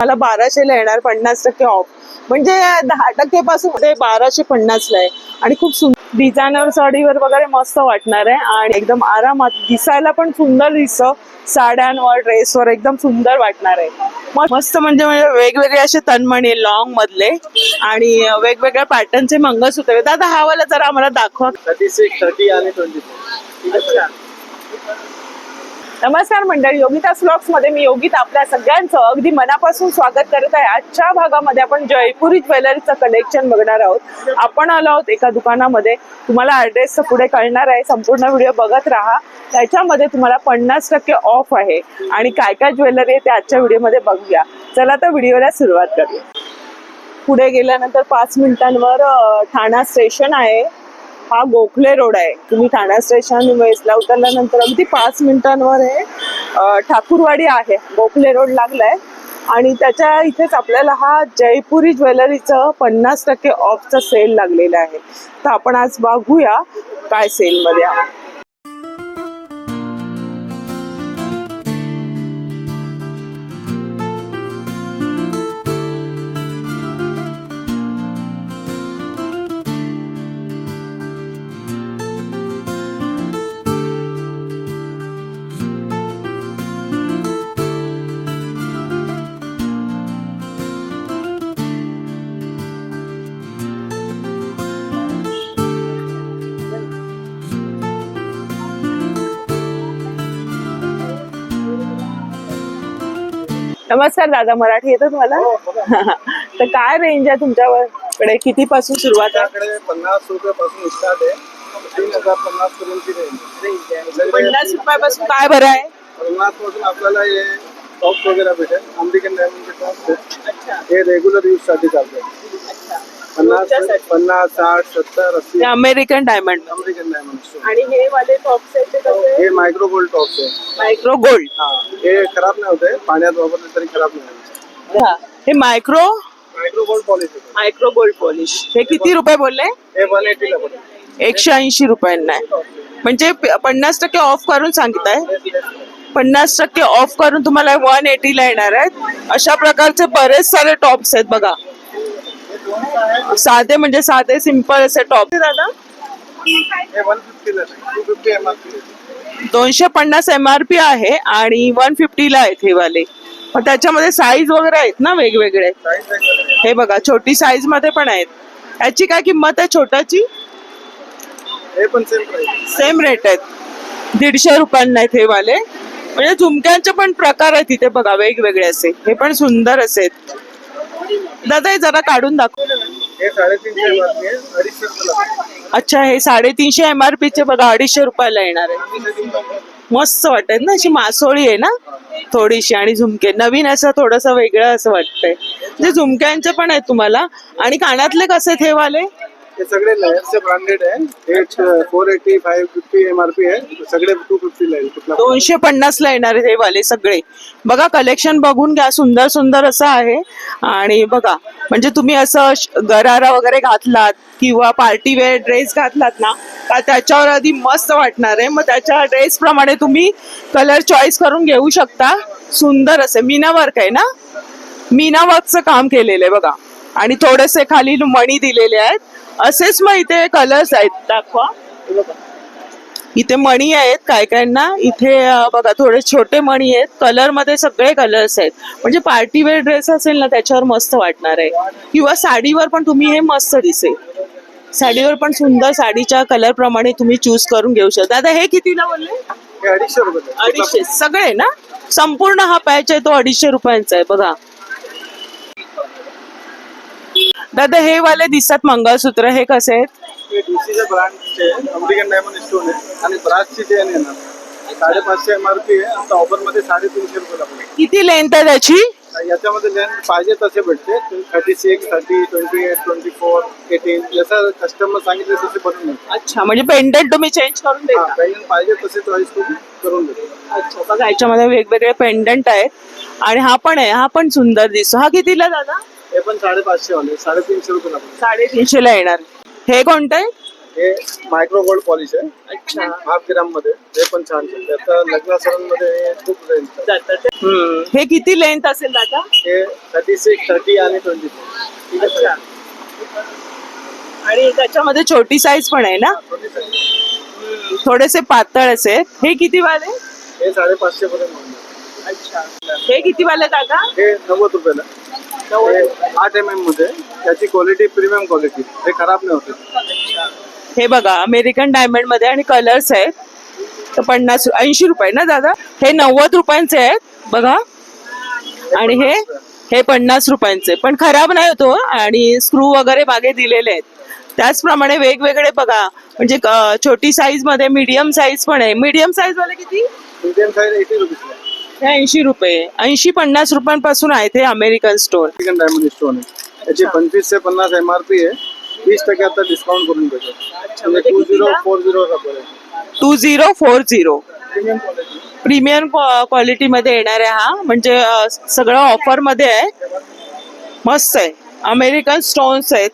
मला बाराशेला येणार पन्नास टक्के ऑफ म्हणजे दहा टक्के पासून ते बाराशे पन्नासला आहे. आणि खूप सुंदर डिझायनर साडीवर वगैरे मस्त वाटणार आहे. आणि एकदम आरामात दिसायला पण सुंदर दिसतं. साड्यांवर ड्रेसवर एकदम सुंदर वाटणार आहे. मस्त म्हणजे म्हणजे वेगवेगळे असे तनमणी लॉंग मधले. आणि वेगवेगळ्या पॅटर्नचे मंगळसूत्र. दादा हा वाला जरा आम्हाला दाखवा. थर्टी सिक्स थर्टी आणि ट्वेंटी नमस्कार मंडळी योगिता स्लॉक्समध्ये मी योगिता आपल्या सगळ्यांचं अगदी मनापासून स्वागत करत आहे. आजच्या भागामध्ये आपण जयपुरी ज्वेलरीचं कलेक्शन बघणार आहोत. आपण आलो आहोत एका दुकानामध्ये. तुम्हाला ऍड्रेस पुढे कळणार आहे. संपूर्ण व्हिडिओ बघत राहा. त्याच्यामध्ये तुम्हाला पन्नास टक्के ऑफ आहे. आणि काय काय ज्वेलरी आहे ते आजच्या व्हिडिओमध्ये बघूया. चला तर व्हिडिओला सुरुवात करूया. पुढे गेल्यानंतर पाच मिनिटांवर ठाणा स्टेशन आहे. हा गोखले रोड आहे. तुम्ही ठाणा स्टेशन वेसला उतरल्यानंतर अगदी पाच मिनिटांवर हे ठाकूरवाडी आहे. गोखले रोड लागलाय. आणि त्याच्या इथेच आपल्याला हा जयपुरी ज्वेलरीचं पन्नास टक्के ऑफचा सेल लागलेला आहे. तर आपण आज बघूया काय सेलमध्ये आहे. नमस्कार दादा मराठी येतं तुम्हाला? तर काय रेंज आहे तुमच्याकडे? किती पासून सुरुवात आहे? पन्नास रुपयापासून स्टार्ट आहे. तीन हजार पन्नास पर्यंतची रेंज आहे. पन्नास रुपयापासून काय बरं आहे? पन्नासपासून आपल्याला हे टॉप्स वगैरे भेटेल. अमेरिकन आहेत हे रेग्युलर यूजसाठी चालतात पन्नास साठ सत्तर अस्सी. अमेरिकन डायमंड अमेरिकन डायमंड आणि हे वाले टॉप्स आहेत ते कसे? हे मायक्रो गोल्ड टॉप्स आहे. मायक्रो गोल्ड हा. हे खराब नाही होते. पाण्यात वापरले तरी खराब नाही होत. हे. Micro micro gold polish micro gold polish हे किती रुपये बोलले? हे वन एटीला पडेल एकशे ऐंशी रुपयांना आहे. म्हणजे प- पन्नास टक्के ऑफ करून सांगताय पन्नास टक्के ऑफ करून तुम्हाला वन एटीला येणार आहेत. अशा प्रकारचे बरेच सारे टॉप्स आहेत बघा. साधे म्हणजे साधे सिंपल असे टॉप दादा हे दोनशे पन्नास एम आर पी आहे आणि वन फिफ्टीला आहेत हे वाले. पण त्याच्यामध्ये साईज वगैरे आहेत ना वेगवेगळे? हे बघा छोटी साईजमध्ये पण आहेत. याची काय किंमत आहे छोटाची? हे पण सेम प्राइस सेम रेट आहेत. दीडशे रुपयांना आहेत हे वाले. म्हणजे झुमक्यांचे पण प्रकार आहेत इथे बघा वेगवेगळे असे. हे पण सुंदर असे आहेत. दादा हे जरा काढून दाखव. हे आहे. अच्छा हे साडेतीनशे एम आर चे बघा अडीचशे रुपयाला येणार आहे. मस्त वाटत ना अशी मासोळी आहे ना थोडीशी आणि झुमके. नवीन असं थोडस वेगळं असं वाटतंय. म्हणजे झुमक्यांचे पण आहेत तुम्हाला. आणि कानातले कसे आहेत हे सगळे लेयरचे ब्रँडेड आहे eight four eighty five fifty M R P आहे सगळे टू फिफ्टीला आहे कुठला दोनशे पन्नासला येणार हे वाले सगळे. बघा कलेक्शन बघून घ्या सुंदर सुंदर असं आहे. आणि बघा म्हणजे तुम्ही असं श- गरारा वगैरे घातलात किंवा पार्टी वेअर ड्रेस घातलात ना का त्याच्यावर आधी मस्त वाटणार आहे. मग त्याच्या ड्रेस प्रमाणे तुम्ही कलर चॉईस करून घेऊ शकता. सुंदर असे. मीना वर्क आहे ना? मीना वर्कचं काम केलेलं आहे बघा. आणि थोडेसे खाली मणी दिलेले आहेत. असेच मग इथे कलर्स आहेत. दाखवा. इथे मणी आहेत काय कायना इथे बघा थोडे छोटे मणी आहेत. कलरमध्ये सगळे कलर्स आहेत. म्हणजे पार्टी वेअर ड्रेस असेल ना त्याच्यावर मस्त वाटणार आहे. किंवा साडीवर पण तुम्ही हे मस्त दिसेल. साडीवर पण सुंदर साडीच्या कलर प्रमाणे तुम्ही चूज करून घेऊ शकता. आता हे कितीला बोलले? अडीचशे सगळे ना? संपूर्ण हा पॅच आहे तो अडीचशे रुपयांचा आहे बघा. दादा हे वाले दिसतात मंगळसूत्र हे कसे आहेत? डीसीच्या ब्रँडचे अमेरिकन डायमंड स्टोन आहे. आणि ब्रासची चेन येणार साडेपाचशे एम आर पी आहे. आता ऑफरमध्ये साडेतीनशे पडेल किती लेंथ आहे त्याची? याच्यामध्ये लेंथ पाहिजे तसे भेटते. Thirty six thirty twenty eight twenty four eighteen जसं कस्टमर सांगितले तसे बनवून मिळते अच्छा म्हणजे पेंडंट तुम्ही चेंज करून हा देता पेंडंट पाहिजे तसे चॉईस करून करून देतो. अच्छा बघा याच्यामध्ये वेगवेगळे पेंडंट आहेत. आणि हा पण आहे हा पण सुंदर दिसतो. हा कितीला दादा? हे पण साडेपाचशे वाले साडेतीनशे रुपये लागले साडेतीनशे ला येणार. हे कोणतं आहे हे मायक्रो गोल्ड पॉलिश आहे. अच्छा. हाफ ग्राममध्ये. हे पण छान आहे. त्याचं लग्न सणांमध्ये हे खूप रेंज आहे. जातात हम्म. हे किती लेंथ असेल दादा? हे थर्टी सिक्स थर्टी आणि ट्वेंटी अच्छा. आणि त्याच्यामध्ये छोटी साईज पण आहे ना? थोडेसे पातळ असे. हे किती वाले? हे साडेपाचशे पर्यंत मिळणार. हे किती वाले दादा? हे नव्वद रुपयाला. आठ एम एममध्ये त्याची क्वालिटी प्रीमियम क्वालिटी हे खराब नाही होते. हे बघा अमेरिकन डायमंडमध्ये आणि कलर्स आहेत तर पन्नास ऐंशी रुपये ना दादा? हे नव्वद रुपयांचे आहेत बघा. आणि हे हे पन्नास रुपयांचे. पण खराब नाही होतो आणि स्क्रू वगैरे मागे दिलेले आहेत. त्याचप्रमाणे वेगवेगळे बघा. म्हणजे छोटी साईजमध्ये मीडियम साईज पण आहे. मीडियम साईज वाले किती? मीडियम साईज एटी रुपीज हे ऐंशी रुपये. ऐंशी पन्नास रुपयांपासून आहेत हे American stone American diamond stone आहे. त्याची पंचवीस ते पन्नास एम आर पी आहे. वीस टक्के आता डिस्काउंट करून म्हणजे two zero four zero two zero four zero premium quality प्रीमियममध्ये येणार आहे हा. म्हणजे अं, सगळं ऑफरमध्ये आहे. मस्त आहे. अमेरिकन स्टोन्स आहेत.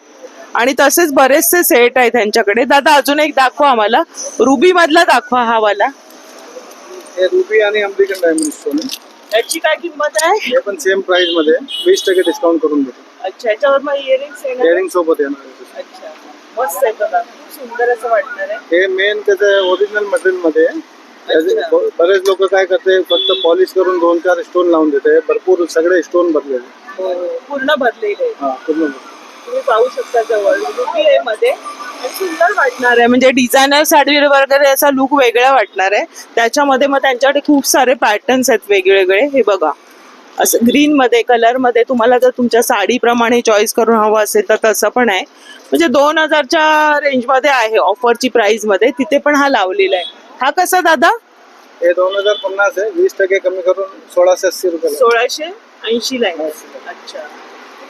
आणि तसेच बरेचसे सेट आहेत त्यांच्याकडे दादा अजून एक दाखवा आम्हाला. रुबी मधला दाखवा हा वाला. हे रुबी आणि अमेरिकन डायमंड स्टोन आहे. याची काय किंमत आहे? हे पण सेम प्राइसमध्ये वीस टक्के डिस्काउंट करून भेटतो अच्छा याच्यावर मग इयरिंग्स येणार? इयरिंग सोबत येणार आहे. अच्छा. मस्त आहे बघा. खूप सुंदर असं वाटणार आहे. हे मेन त्याचं ओरिजिनल मटेरियलमध्ये आहे. त्याचे अच्छा. ब- बरेच लोक काय करते फक्त पॉलिश करून दोन चार स्टोन लावून देते. भरपूर सगळे स्टोन भरलेले पूर्ण भरलेले आहे हा पूर्ण तुम्ही पाहू शकता जवळ. रुबी आहे मध्ये. सुंदर वाटणार आहे. म्हणजे डिझायनर साडी वगैरे असा लुक वेगळा वाटणार आहे. त्याच्यामध्ये मग त्यांच्याकडे खूप सारे पॅटर्न्स आहेत वेगवेगळे. हे बघा. असं ग्रीन मध्ये कलरमध्ये तुम्हाला जर तुमच्या साडीप्रमाणे चॉईस करून हवं असेल तर तसं पण आहे. म्हणजे दोन हजारच्या रेंजमध्ये आहे ऑफरची प्राइसमध्ये. तिथे पण हा लावलेला आहे. हा कसा दादा? हे दोन हजार पन्नास आहे. वीस टक्के कमी करून सोळाशे अस्सी रुपये. सोळाशे ऐंशी ला आहे. अच्छा.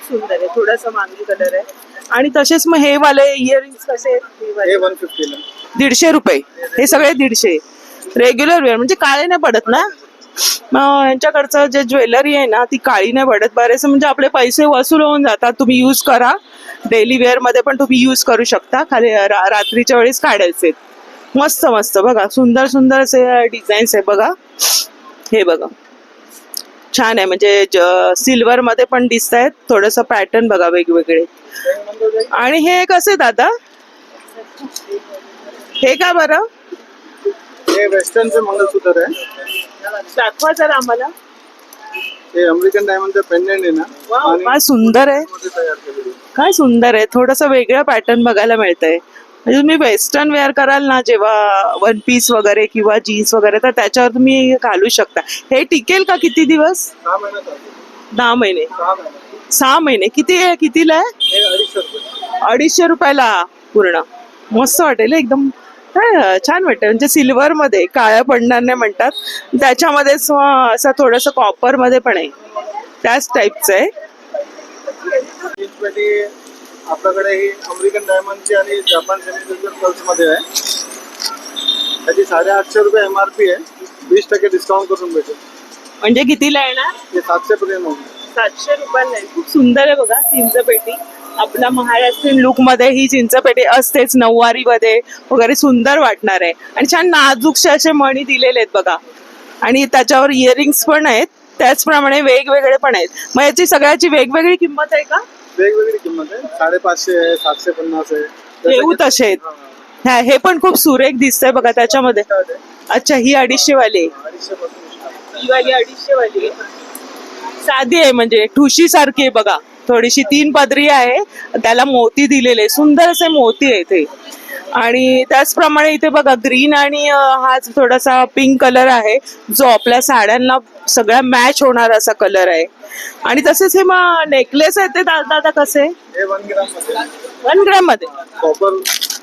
सुंदर आहे. थोडासा मांगी कलर आहे. आणि तसेच मग हे वाले इयरिंग्स कसे आहेत? हे वाले? हे वन फिफ्टीला दीडशे रुपये. हे सगळे दीडशे. रेग्युलर वेअर म्हणजे काळे नाही पडत ना? मग यांच्याकडचं जे ज्वेलरी आहे ना ती काळी नाही पडत. बरेचसे म्हणजे आपले पैसे वसूल होऊन जातात. तुम्ही यूज करा. डेली वेअरमध्ये पण तुम्ही यूज करू शकता. खाली रा- रात्रीच्या वेळेस काढायचे. मस्त मस्त. बघा सुंदर सुंदर असे डिझाईन्स आहे बघा. हे बघा. छान आहे. म्हणजे सिल्वर मध्ये पण दिसत आहेत थोडस पॅटर्न बघा वेगवेगळे. आणि हे कसे दादा. हे का बरं? हे वेस्टर्नचे मंगलसूत्र आहे. दाखवा जरा आम्हाला. हे अमेरिकन डायमंडचं पेंडेंट आहे ना. आणि काय सुंदर आहे. मध्ये तयार केलेलं आहे. काय सुंदर आहे. थोडस वेगळं पॅटर्न बघायला मिळतंय. म्हणजे तुम्ही वेस्टर्न वेअर कराल ना जेव्हा वन पीस वगैरे किंवा जीन्स वगैरे तर त्याच्यावर तुम्ही घालू शकता. हे टिकेल का किती दिवस. दहा महिने. सहा महिने. किती आहे? कितीला आहे? अडीचशे रुपये. अडीचशे रुपयाला पूर्ण. मस्त वाटेल एकदम. छान वाटेल. म्हणजे सिल्वर मध्ये काळ्या पडणार नाही म्हणतात. त्याच्यामध्येच अं, असं थोडस कॉपरमध्ये पण आहे. त्याच टाईपचं आहे. आपल्याकडे ही अमेरिकन डायमंडची आणि जपान सेमिकल्चर पल्समध्ये आहे. त्याची साडेआठशे रुपये एम आर पी आहे. वीस टक्के डिस्काउंट करून भेटेल. म्हणजे कितीला येणार? हे सातशे पर्यंत होईल. सातशे रुपयाला आहे. खूप सुंदर आहे बघा चिंचपेटी. आपल्या महाराष्ट्रीयन लुकमध्ये ही चिंचपेटी असतेच. नऊवारी मध्ये वगैरे सुंदर वाटणार आहे. आणि छान नाजूकशे असे मणी दिलेले आहेत बघा. आणि त्याच्यावर इयरिंग्स पण आहेत. त्याचप्रमाणे वेगवेगळे पण आहेत. मग याची सगळ्याची वेगवेगळी किंमत आहे का? वेगवेगळी किंमत आहे. साडेपाचशे आहे सातशे पन्नास आहे. येऊ तसे आहेत. ह्या- हे पण खूप सुरेख दिसतंय बघा त्याच्यामध्ये. अच्छा ही अडीचशे वाली आहे. अडीचशे पासून start. ही वाली अडीचशे वाली आहे. साधी आहे म्हणजे ठुशी सारखी आहे बघा. थोडीशी तीन पदरी आहे. त्याला मोती दिलेले सुंदर असे मोती आहे ते आणि त्याचप्रमाणे इथे बघा ग्रीन आणि हा थोडासा पिंक कलर आहे जो आपल्या साड्यांना सगळ्या मॅच होणार असा कलर आहे. आणि तसेच हे मग नेकलेस आहेत ते दादा कसे? वन ग्राममध्ये. वन ग्रॅममध्ये. कॉपर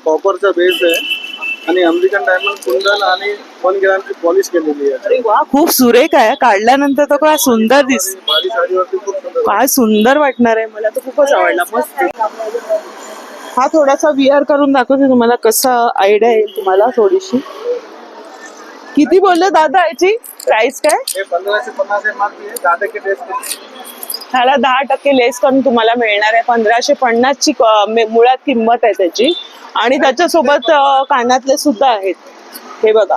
कॉपरचा बेस आहे. आणि अमेरिकन डायमंड कुंदन आणि वन ग्रामची पॉलिश केलेली आहे. अरे वा खूप सुरेख आहे. काढल्यानंतर तर काय सुंदर दिस काय सुंदर वाटणार आहे. मला तर खूपच आवडला. मस्त. हा थोडासा विअर करून दाखवते तुम्हाला कसा आयडिया येईल तुम्हाला थोडीशी. किती बोलले दादा याची? प्राइस काय? हे पन्नास आहे दहा टक्के टेस्ट ह्याला दहा टक्के लेस करून तुम्हाला मिळणार आहे. पंधराशे पन्नासची क- मे- मुळात किंमत आहे त्याची. आणि त्याच्यासोबत कानातले सुद्धा आहेत. हे बघा.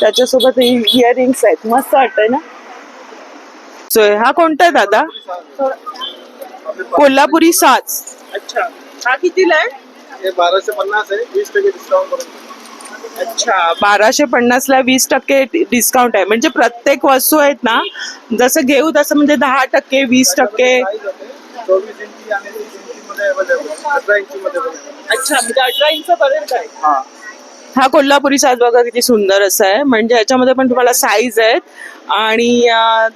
त्याच्यासोबत इयरिंग्स आहेत. मस्त वाटतंय ना? So, हा कोणता आहे दादा? कोल्हापुरी साज. अच्छा. हा कितीला आहे हे बाराशे पन्नास आहे वीस टक्के डिस्काउंट करून अच्छा बाराशे पन्नास ला वीस टक्के डिस्काउंट आहे. म्हणजे प्रत्येक वस्तू आहेत ना जसं घेऊ तसं म्हणजे दहा टक्के वीस टक्के. साईज आहे चोवीस इंची आणि तीस इंची मध्ये अवेलेबल अठरा इंची मध्ये available. अच्छा म्हणजे अठरा इंच पर्यंत आहे. हा. हा कोल्हापुरी साज बघा किती सुंदर असं आहे. म्हणजे याच्यामध्ये पण तुम्हाला साईज आहेत. आणि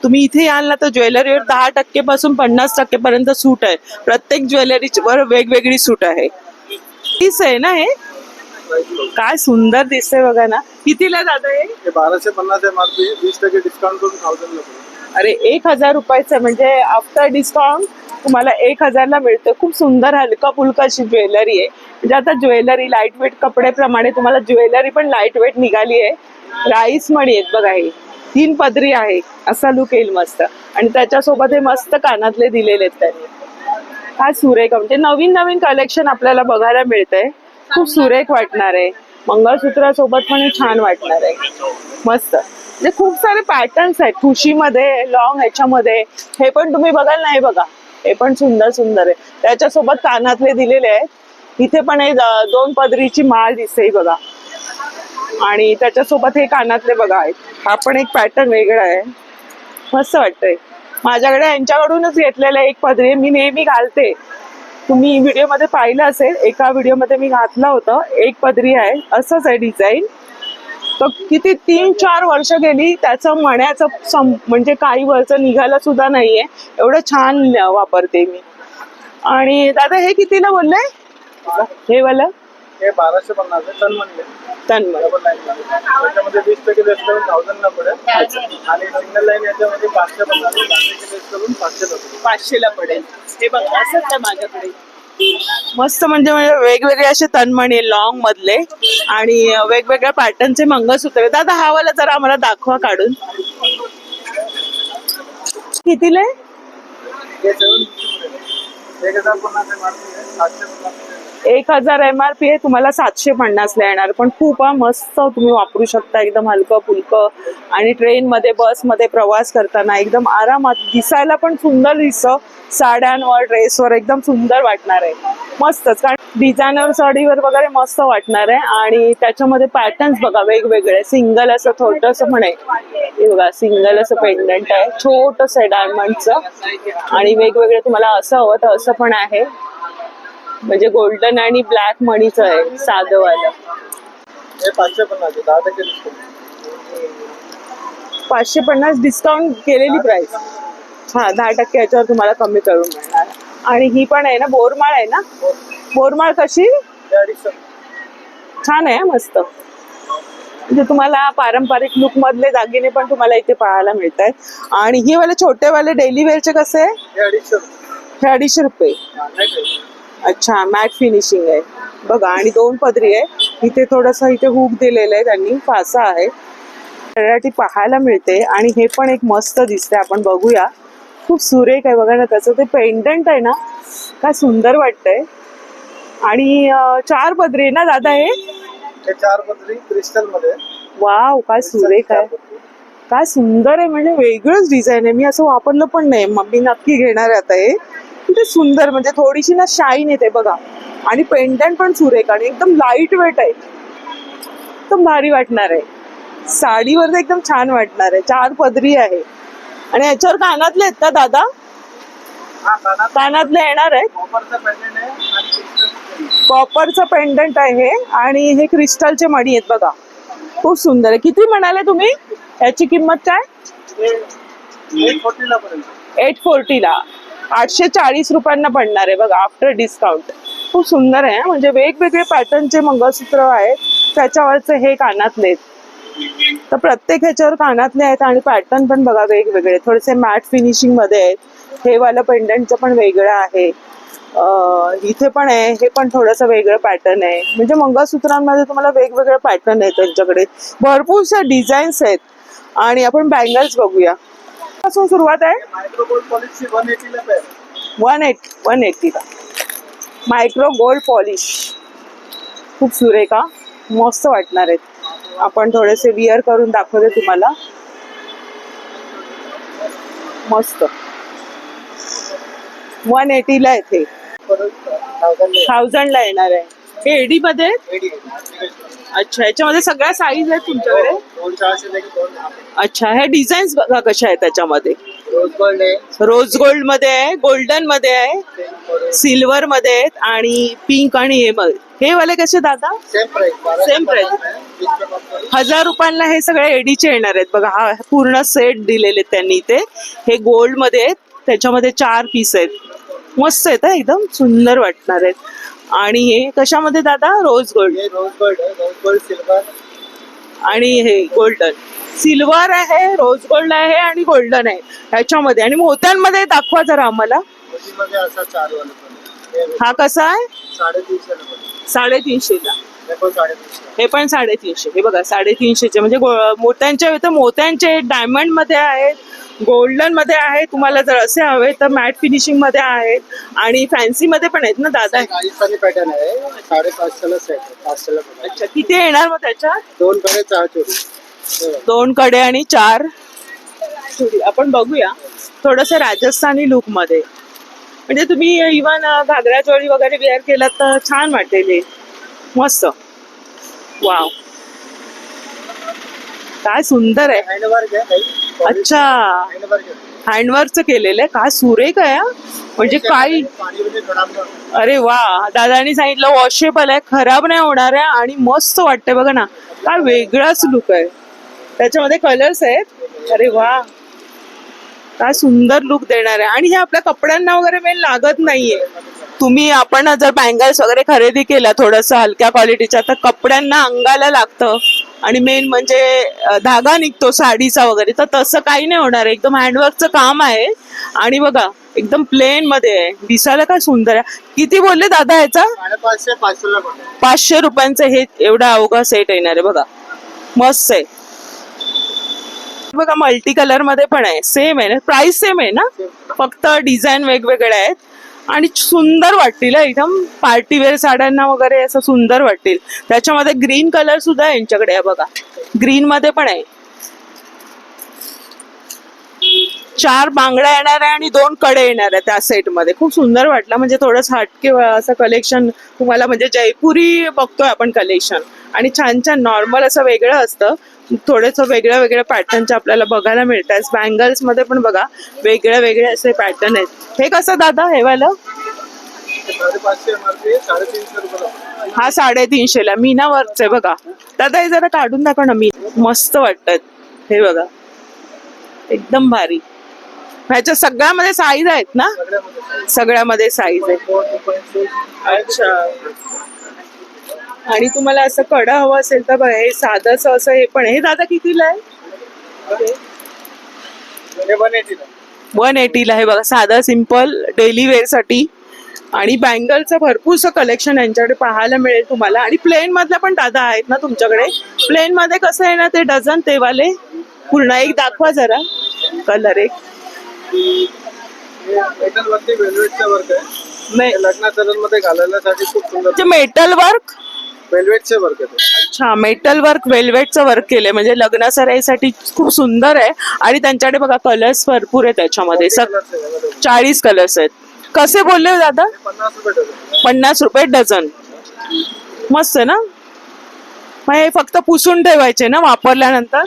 तुम्ही इथे याल ना तर ज्वेलरीवर दहा टक्के पासून पन्नास टक्के पर्यंत सूट आहे. प्रत्येक ज्वेलरीवर वेगवेगळी सूट आहे. तीच आहे ना हे? काय सुंदर दिसतंय बघा ना. कितीला दादा हे? हे बाराशे पन्नास एम आर पी वीस टक्के डिस्काउंट करून थाउजंड अरे एक हजार रुपयाचं आहे, म्हणजे आफ्टर डिस्काउंट तुम्हाला एक हजारला मिळतं. खूप सुंदर हलका फुलका अशी ज्वेलरी आहे. म्हणजे आता ज्वेलरी लाइट वेट कपड्याप्रमाणे तुम्हाला ज्वेलरी पण लाइट वेट निघाली आहे. राईस मणी आहेत बघा हे. तीन पदरी आहे. असा लुक येईल मस्त. आणि त्याच्यासोबत हे मस्त कानातले दिलेले आहेत त्यांनी. हा सुरेख म्हणजे नवीन नवीन कलेक्शन आपल्याला बघायला मिळतंय. खूप सुरेख वाटणार आहे. मंगळसूत्रासोबत पण छान वाटणार आहे. मस्त. म्हणजे खूप सारे पॅटर्न्स आहेत. खुशीमध्ये लॉंग ह्याच्यामध्ये. हे पण तुम्ही बघाल नाही बघा. हे पण सुंदर सुंदर आहे. त्याच्यासोबत कानातले दिलेले आहेत. इथे पण हे दोन पदरीची माळ दिसते बघा. आणि त्याच्यासोबत हे कानातले बघा आहेत. हा पण एक पॅटर्न वेगळा आहे. मस्त वाटतंय. माझ्याकडे यांच्याकडूनच घेतलेलं आहे एक पदरी मी नेहमी घालते. तुम्ही व्हिडिओमध्ये पाहिलं असेल एका व्हिडिओमध्ये मी घातलं होतं. एक पदरी आहे. असंच आहे डिझाईन तर किती तीन चार वर्ष गेली त्याचं मण्याचं सम म्हणजे काही वर्ष निघालं सुद्धा नाहीये. एवढं छान वापरते मी. आणि दादा हे कितीला बोललंय हे वाला? हे बाराशे पन्नास पाचशे ला पडेल. हे बघा असंच आहे माझ्याकडे. मस्त म्हणजे म्हणजे वेगवेगळे असे तनमणी लॉंग मधले आणि वेगवेगळ्या पॅटर्नचे मंगळसूत्र. दादा हा वाला जरा आम्हाला दाखवा काढून. कितीला? आहे? एक हजार एम आर पी आहे तुम्हाला सातशे पन्नासला येणार. पण खूप मस्त तुम्ही वापरू शकता. एकदम हलकं फुलकं. आणि ट्रेनमध्ये बसमध्ये प्रवास करताना एकदम आरामात दिसायला पण सुंदर दिसतं. साड्यांवर ड्रेसवर एकदम सुंदर वाटणार आहे. मस्तच. कारण डिझायनर साडीवर वगैरे मस्त वाटणार आहे. आणि त्याच्यामध्ये पॅटर्न्स बघा वेगवेगळे. सिंगल असं थोडंसं पण आहे. हे बघा सिंगल असं पेंडंट आहे. छोटस आहे डायमंडचं आणि वेगवेगळे तुम्हाला असं हवं तर असं पण आहे. म्हणजे गोल्डन आणि ब्लॅक मणीचं आहे साधं वालं हे पाचशे पन्नास आहे दहा टक्के डिस्काउंट पाचशे पन्नास डिस्काउंट केलेली प्राइस हा दहा टक्के याच्यावर तुम्हाला कमी करून मिळणार. आणि ही पण आहे ना बोरमाळ आहे ना? बोरमाळ कशी? छान आहे मस्त. म्हणजे तुम्हाला पारंपरिक लुक मधले दागिने पण तुम्हाला इथे पाहायला मिळत आहेत आणि ही वाले छोटे वाले डेली वेअरचे कसे? आहे हे अडीचशे रुपये. अच्छा मॅट फिनिशिंग आहे. बघा आणि दोन पदरी आहे. इथे थोडस इथे हुक दिलेलं आहे त्यांनी फासा आहे. ती पाहायला मिळते आणि हे पण एक मस्त दिसते आपण बघूया. खूप सुरेख आहे बघा ना त्याचं ते पेंडंट आहे ना काय सुंदर वाटतंय. आणि चार पदरी आहे ना दादा हे? चार पदरी क्रिस्टलमध्ये. वाव काय सुरेख आहे. काय सुंदर आहे म्हणजे वेगळंच डिझाईन आहे. मी असं वापरलं पण नाही. मग मी नक्की घेणार आहे आता हे. ते सुंदर म्हणजे थोडीशी ना शाईन येते बघा. आणि पेंडंट पण सुरेख आणि एकदम लाइट वेट आहे. एकदम भारी वाटणार आहे. साडीवर तर एकदम छान वाटणार आहे. चार पदरी आहे. आणि याच्यावर कानातले आहेत का दादा? हा कानात कानातले येणार आहे कॉपरचा पेंडंट आहे. आणि हे क्रिस्टलचे मणी आहेत बघा. खूप सुंदर आहे. किती म्हणाले तुम्ही? याची किंमत काय? एट फोर्टीला. आठशे चाळीस रुपयांना पडणार आहे बघा आफ्टर डिस्काउंट खूप सुंदर आहे म्हणजे वेगवेगळे पॅटर्नचे मंगळसूत्र आहेत त्याच्यावरचे हे कानातले आहेत. तर प्रत्येक ह्याच्यावर कानातले आहेत आणि पॅटर्न पण बघा वेगवेगळे थोडेसे मॅट फिनिशिंगमध्ये आहेत. हे वालं पेंडंटचं पण वेगळं आहे. इथे पण आहे हे पण थोडंसं वेगळं पॅटर्न आहे. म्हणजे मंगळसूत्रांमध्ये तुम्हाला वेगवेगळे पॅटर्न आहेत त्यांच्याकडे. भरपूरशा डिझाईन्स आहेत. आणि आपण बँगल्स बघूया. पासून सुरुवात आहे. वन एट वन एटीला मायक्रो गोल्ड पॉलिश खूप सुरेखा. मस्त वाटणार आहेत. आपण थोडेसे विअर करून दाखवते तुम्हाला. मस्त. वन एटीला येते थाउजंडला येणार आहे. हे एडी. मध्ये? अच्छा याच्यामध्ये सगळ्या साईज आहेत तुमच्याकडे? दोन अच्छा हे डिझाईन्स बघा कशा आहेत त्याच्यामध्ये. रोज गोल्ड आहे. रोज गोल्डमध्ये आहे गोल्डनमध्ये आहे सिल्वर मध्ये आहेत आणि पिंक आणि हे मध्ये. हे वाले कसे दादा? Same price. हजार रुपयांना हे सगळे एडीचे येणार आहेत. बघा हा पूर्ण सेट दिलेले आहेत त्यांनी इथे. हे गोल्डमध्ये आहेत. त्याच्यामध्ये चार पीस आहेत. मस्त आहेत हा एकदम सुंदर वाटणार आहेत. आणि हे कशामध्ये दादा? रोज गोल्ड रोज गोल्ड आहे रोज गोल्ड सिल्वर आणि हे गोल्डन सिल्वर आहे रोज गोल्ड आहे आणि गोल्डन आहे ह्याच्यामध्ये. आणि मोत्यांमध्ये दाखवा जरा आम्हाला. मध्ये असा चार वाला पण आहे. हे कसा आहे? साडेतीनशे रुपये साडेतीनशेला हे पण साडेतीनशे हे पण साडेतीनशे. हे बघा साडेतीनशेचे. म्हणजे गो- मोत्यांचे तर मोत्यांचे डायमंडमध्ये आहेत. गोल्डनमध्ये आहे तुम्हाला जर असे हवे तर मॅट फिनिशिंगमध्ये आहेत आणि फॅन्सी मध्ये पण आहेत ना दादा? राजस्थानी पॅटर्न आहे. साडेपाचशेला सेट आहे पाचशेला पण आहे. अच्छा किती येणार मग त्याच्यात? दोन कडे चार चोरी. हे बघा. दोन कडे आणि चार चुडी आपण बघूया थोडस राजस्थानी लुकमध्ये. म्हणजे तुम्ही इवन घागरा चोळी वगैरे वेअर केलात तर छान वाटेल हे. मस्त. वाव काय सुंदर आहे. हँडवर्क आहे काही. अच्छा. हँडवर्क हँडवर्कचं केलेलं आहे? काय सुरेख आहे हा. म्हणजे काही अरे वा दादानी सांगितलं वॉशेबल आहे खराब नाही होणार आहे आणि मस्त वाटतंय बघा ना. काय वेगळाच लुक आहे. त्याच्यामध्ये कलर्स आहेत. अरे वा. काय सुंदर लुक देणार आहे. आणि हे आपल्या कपड्यांना वगैरे मेन लागत नाहीये. तुम्ही आपण जर बँगल्स वगैरे खरेदी केल्या थोडस हलक्या क्वालिटीच्या तर कपड्यांना अंगाला लागतं. आणि मेन म्हणजे धागा निघतो साडीचा वगैरे तर तसं काही नाही होणार. आहे एकदम हँडवर्कचं काम आहे. आणि बघा एकदम प्लेन मध्ये आहे. दिसायला काय सुंदर आहे. किती बोलले दादा ह्याचा. पाचशे रुपयांचं हे एवढा अवघा सेट येणार आहे. बघा मस्त आहे. बघा मल्टी कलरमध्ये पण आहे. सेम आहे ना. प्राइस सेम आहे ना? फक्त डिझाईन वेगवेगळे आहेत. आणि सुंदर वाटतील एकदम पार्टी वेअर साड्यांना वगैरे असं सुंदर वाटतील. त्याच्यामध्ये ग्रीन कलर सुद्धा आहे यांच्याकडे आहे बघा. ग्रीन मध्ये पण आहे. चार बांगड्या येणार आहे आणि दोन कडे येणार आहे त्या सेटमध्ये खूप सुंदर वाटलं. म्हणजे थोडंच हटके असं कलेक्शन तुम्हाला म्हणजे जयपुरी बघतोय आपण कलेक्शन आणि छान छान नॉर्मल असं वेगळं असतं. थोडंसं वेगळ्या वेगळ्या पॅटर्नचे आपल्याला बघायला मिळतात. बँगल्समध्ये पण बघा वेगळे वेगळे असे पॅटर्न आहेत. हे कसं दादा हे वालं? हा साडेतीनशे ला पण आहे. मीना आहे बघा. दादा हे जरा काढून दाखव ना. मी मस्त वाटतात. हे बघा. एकदम भारी. ह्याच्या सगळ्यामध्ये साईज आहेत ना? सगळ्यामध्ये साईज आहे अच्छा. आणि तुम्हाला असं कडा हवं असेल तर बघा हे साधंच असं हे पण. हे दादा कितीला आहे? हे वन एटीला आहे बघा. साधा सिंपल डेली वेअरसाठी आणि बँगलचं भरपूरसं कलेक्शन यांच्याकडे पाहायला मिळेल तुम्हाला. आणि प्लेन मधल्या पण दादा आहेत ना तुमच्याकडे. प्लेन मध्ये कसं आहे ना ते डझन ते वाले पूर्ण एक दाखवा जरा. कलर एक. मेटल वर्क वेल्वेटचे वर्क आहे. अच्छा मेटल वर्क वेल्वेटचं वर्क केलंय. म्हणजे लग्न सराईसाठी खूप सुंदर आहे. आणि त्यांच्याकडे बघा कलर्स भरपूर आहे त्याच्यामध्ये. सग. चाळीस कलर्स आहेत. कसे बोलले हो दादा? पन्नास रुपये डझन. पन्नास रुपये डझन. मस्त आहे ना? मग हे फक्त पुसून ठेवायचे ना वापरल्यानंतर?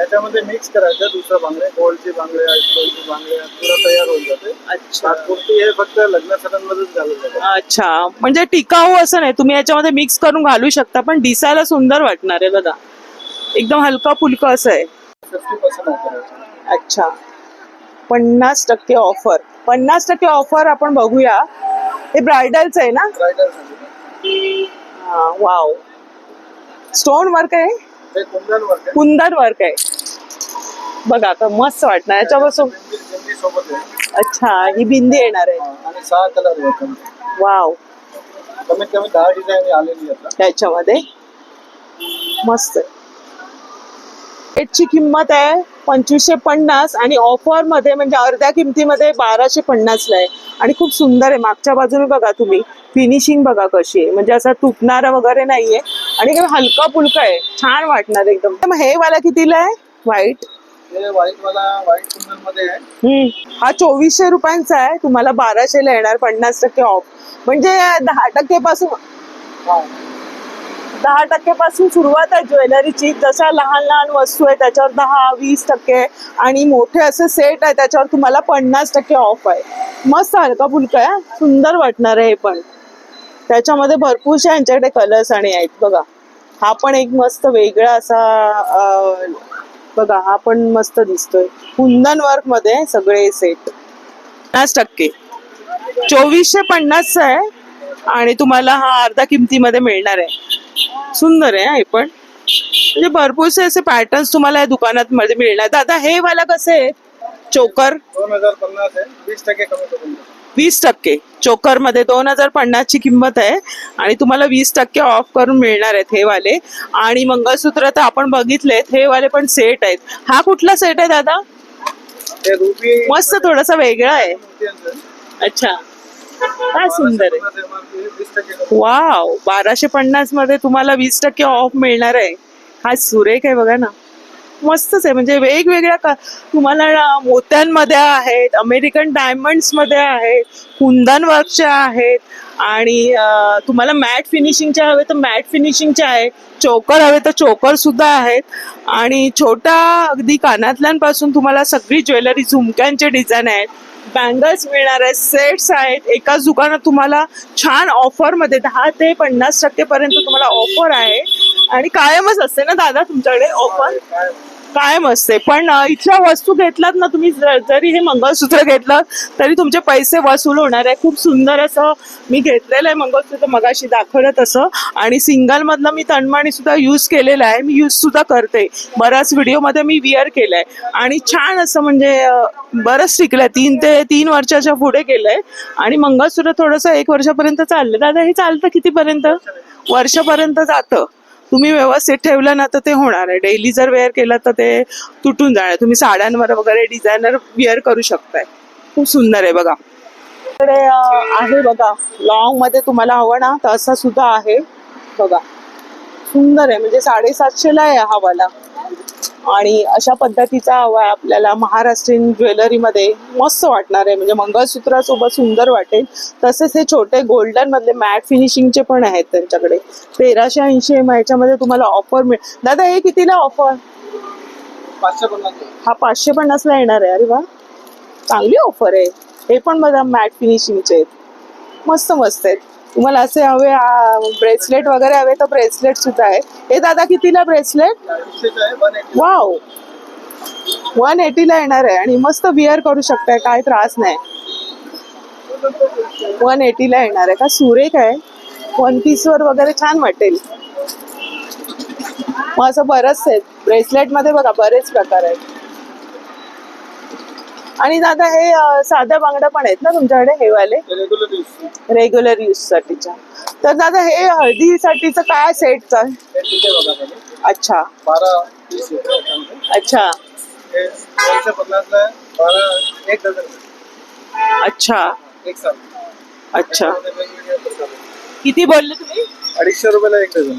त्याच्यामध्ये मिक्स करायचं. दुसरं बांगडे गोल्डची बांगडे गोल्डची बांगडे पुरा तयार होऊन जाते. अच्छा. तात्पुरती हे फक्त लग्न सणांमध्येच घालून जातं अच्छा. म्हणजे टिकाऊ असं नाही. तुम्ही याच्यामध्ये मिक्स करून घालू शकता पण दिसायला सुंदर वाटणार आहे बघा. एकदम हलका फुलका असं आहे. फिफ्टी पर्सेंट ऑफर आहे अच्छा. पन्नास टक्के ऑफर पन्नास टक्के ऑफर आपण बघूया. हे ब्रायडलचं आहे ना? हा वाव स्टोन वर्क आहे? कुंदन वर्क आहे. बघा का मस्त वाटणार. याच्यापासून अच्छा ही बिंदी येणार आहे. सहा कलर वाव. कमीत कमी दहा डिझाईन आलेली त्याच्यामध्ये. मस्त. याची किंमत आहे पंचवीसशे पन्नास आणि ऑफरमध्ये म्हणजे अर्ध्या किमतीमध्ये बाराशे पन्नासला आहे. आणि खूप सुंदर आहे. मागच्या बाजूने बघा तुम्ही. फिनिशिंग बघा कशी आहे. म्हणजे असं तुटणारं वगैरे नाहीये. आणि हलका फुलका आहे. छान वाटणार एकदम. हे वाला कितीला आहे? व्हाईट हे हा चोवीसशे रुपयांचा आहे. तुम्हाला बाराशेला येणार पन्नास टक्के ऑफ म्हणजे दहा टक्के पासून. दहा टक्के पासून सुरुवात आहे ज्वेलरीची. जशा लहान लहान वस्तू आहे त्याच्यावर दहा वीस टक्के आणि मोठे असे सेट आहे त्याच्यावर तुम्हाला पन्नास टक्के ऑफ आहे. मस्त हलका फुलका आहे सुंदर वाटणार आहे हे पण. त्याच्यामध्ये भरपूरशे यांच्याकडे कलर्स आणि आहेत बघा. हा पण एक मस्त वेगळा असा बघा हा पण मस्त दिसतोय. कुंदन वर्कमध्ये सगळे सेट पन्नास टक्के. चोवीसशे पन्नास आहे. आणि तुम्हाला हा अर्धा किमतीमध्ये मिळणार आहे. सुंदर आहे हा पण. म्हणजे भरपूरसे असे पॅटर्न्स तुम्हाला या दुकानात मध्ये मिळणार. दादा हे वाला कसे आहे? चोकर? दोन हजार पन्नास आहे. वीस टक्के. वीस टक्के. चोकरमध्ये दोन हजार पन्नासची किंमत आहे आणि तुम्हाला वीस टक्के ऑफ करून मिळणार आहेत हे वाले. आणि मंगळसूत्र तर आपण बघितलेत हे वाले पण सेट आहेत. हा कुठला सेट आहे दादा? मस्त थोडासा वेगळा आहे. अच्छा. काय सुंदर आहे. वाव बाराशे पन्नासमध्ये तुम्हाला वीस टक्के ऑफ मिळणार आहे. हा सुरेख आहे बघा ना. मस्तच आहे. म्हणजे वेगवेगळ्या तुम्हाला मोत्यांमध्ये आहेत अमेरिकन डायमंड्समध्ये आहेत कुंदन वर्कच्या आहेत आणि तुम्हाला मॅट फिनिशिंगच्या हवे तर मॅट फिनिशिंगच्या आहे चोकर हवे तर चोकर सुद्धा आहेत आणि छोटा अगदी कानातल्यांपासून तुम्हाला सगळी ज्वेलरी झुमक्यांचे डिझाईन आहेत. बँगल्स मिळणार आहेत सेट्स आहेत. एकाच दुकानात तुम्हाला छान ऑफरमध्ये दहा ते पन्नास टक्के पर्यंत तुम्हाला ऑफर आहे. आणि कायमच असते ना दादा तुमच्याकडे ऑफर कायम असते. पण इथल्या वस्तू घेतलात ना तुम्ही जरी हे मंगळसूत्र घेतलं तरी तुमचे पैसे वसूल होणार आहे. खूप सुंदर असं मी घेतलेलं आहे मंगळसूत्र मगाशी दाखवलं तसं. आणि सिंगल मधलं मी तणमाणी सुद्धा यूज केलेलं आहे. मी यूज सुद्धा करते. बऱ्याच व्हिडिओमध्ये मी विअर केलंय. आणि छान असं म्हणजे बरंच टिकलंय. तीन ते तीन वर्षाच्या पुढे केलंय आणि मंगळसूत्र थोडंसं एक वर्षापर्यंत चाललं. दादा हे चालतं कितीपर्यंत? वर्षापर्यंत जातं. तुम्ही व्यवस्थित ठेवलं ना तर ते होणार आहे. डेली जर वेअर केलं तर ते तुटून जाणार. तुम्ही साड्यांवर वगैरे डिझायनर वेअर करू शकताय. खूप सुंदर आहे बघा. इकडे आहे बघा. लॉंगमध्ये तुम्हाला हवं ना तर असा सुद्धा आहे. बघा. सुंदर आहे. म्हणजे साडेसातशेला आहे हा वाला. आणि अशा पद्धतीचा हवा आहे आपल्याला महाराष्ट्रीयन ज्वेलरीमध्ये मस्त वाटणार आहे. म्हणजे मंगळसूत्रासोबत सुंदर वाटेल. तसेच हे छोटे गोल्डन मधले मॅट फिनिशिंगचे पण आहेत त्यांच्याकडे. तेराशे ऐंशी एम ह्याच्यामध्ये तुम्हाला ऑफर मिळ दादा हे कितीला ऑफर. हा पाचशे पन्नासला येणार आहे. अरे वा. चांगली ऑफर आहे. हे पण बघा मॅट फिनिशिंगचे आहेत. मस्त मस्त आहेत. तुम्हाला असे हवे ब्रेसलेट वगैरे हवे तर ब्रेसलेट सुद्धा आहे. हे दादा कितीला ब्रेसलेट वाव वन एटीला येणार आहे आणि मस्त विअर करू शकताय काय त्रास नाही. वन एटीला येणार आहे. का सुरेख आहे. वन पीसवर वगैरे छान वाटेल. मग असं बरंच आहे. ब्रेसलेटमध्ये बघा बरेच प्रकार आहेत. आणि दादा हे साध्या बांगड्या पण आहेत ना तुमच्याकडे हे वाले? रेग्युलर यूज साठीच्या. तर दादा हे हळदीसाठीचं काय तुम्ही. अच्छा. अच्छा. अच्छा. अच्छा. किती बोलले तुम्ही? अडीचशे रुपयाला एक डझन.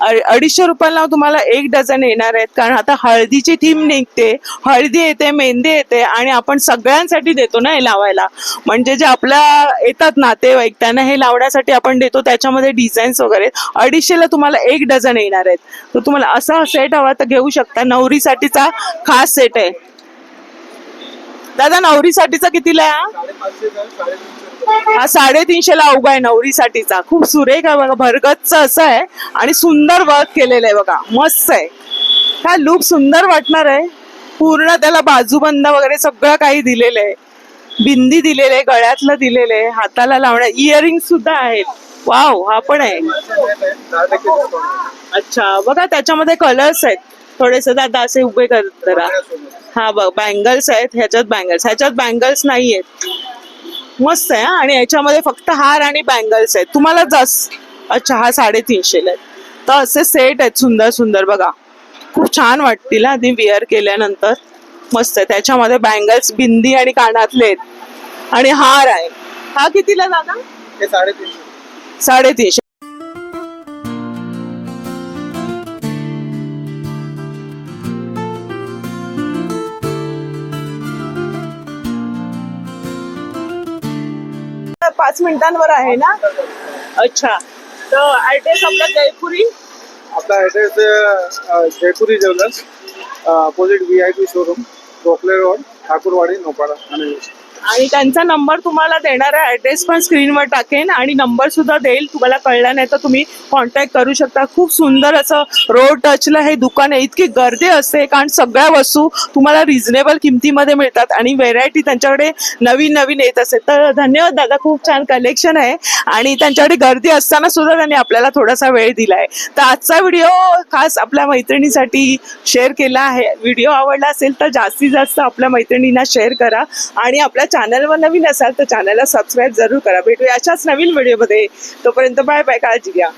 अडीचशे रुपयाला तुम्हाला एक डझन येणार आहेत. कारण आता हळदीची थीम निघते हळदी येते मेहंदी येते आणि आपण सगळ्यांसाठी देतो ना हे लावायला. म्हणजे जे आपल्या येतात नातेवाईक त्यांना हे लावण्यासाठी आपण देतो त्याच्यामध्ये डिझाईन्स वगैरे. अडीचशेला तुम्हाला एक डझन येणार आहेत. तर तुम्हाला असा सेट हवा तर घेऊ शकता. नवरीसाठीचा खास सेट आहे. दादा नवरीसाठीचा कितीला आहे हा? साडेतीनशेला अवघा आहे नवरीसाठीचा. खूप सुरेख आहे बघा भरगतच असं आहे आणि सुंदर वर्क केलेलं आहे बघा मस्त आहे. हा लुक सुंदर वाटणार आहे. पूर्ण त्याला बाजूबंद वगैरे सगळं काही दिलेलं आहे. बिंदी दिलेले आहे गळ्यातलं दिलेलं आहे हाताला लावण्या इयरिंग सुद्धा आहेत. वाव हा पण आहे. अच्छा बघा त्याच्यामध्ये कलर्स आहेत. थोडेसे दादा असे उभे करत जरा. हा बघ बँगल्स आहेत ह्याच्यात बँगल्स ह्याच्यात बँगल्स नाही आहेत मस्त आहे. आणि याच्यामध्ये फक्त हार आणि बँगल्स आहेत. तुम्हाला जस अच्छा हा साडेतीनशेला आहे. तर असे सेट आहेत सुंदर सुंदर. बघा खूप छान वाटतील ती विअर केल्यानंतर मस्त आहे. त्याच्यामध्ये बँगल्स बिंदी आणि कानातले आहेत. आणि हार आहे. हा कितीला दादा? साडेतीनशे. साडेतीनशे. पाच मिनिटांवर आहे ना? अच्छा. तर ऍड्रेस आपला जयपुरी? आपला address Jaipuri jewellers opposite V I P showroom Gokhale road Thakurwadi Nopada आणि आणि त्यांचा नंबर तुम्हाला देणारा ऍड्रेस पण स्क्रीनवर टाकेन आणि नंबर सुद्धा देईल. तुम्हाला कळला नाही तर तुम्ही कॉन्टॅक्ट करू शकता. खूप सुंदर असं रोड टचला हे दुकान आहे. इतकी गर्दी असते. कारण सगळ्या वस्तू तुम्हाला रिझनेबल किमतीमध्ये मिळतात आणि व्हेरायटी त्यांच्याकडे नवीन नवीन येत असते. तर धन्यवाद दादा. खूप छान कलेक्शन आहे. आणि त्यांच्याकडे गर्दी असताना सुद्धा त्यांनी आपल्याला थोडासा वेळ दिला आहे तर आजचा व्हिडिओ खास आपल्या मैत्रिणीसाठी शेअर केला आहे. व्हिडिओ आवडला असेल तर जास्तीत जास्त आपल्या मैत्रिणींना शेअर करा. आणि आपल्या चॅनलवर नवीन असाल तर चॅनलला सबस्क्राईब जरूर करा. भेटूया अशाच नवीन व्हिडिओमध्ये. तोपर्यंत बाय बाय काळजी घ्या.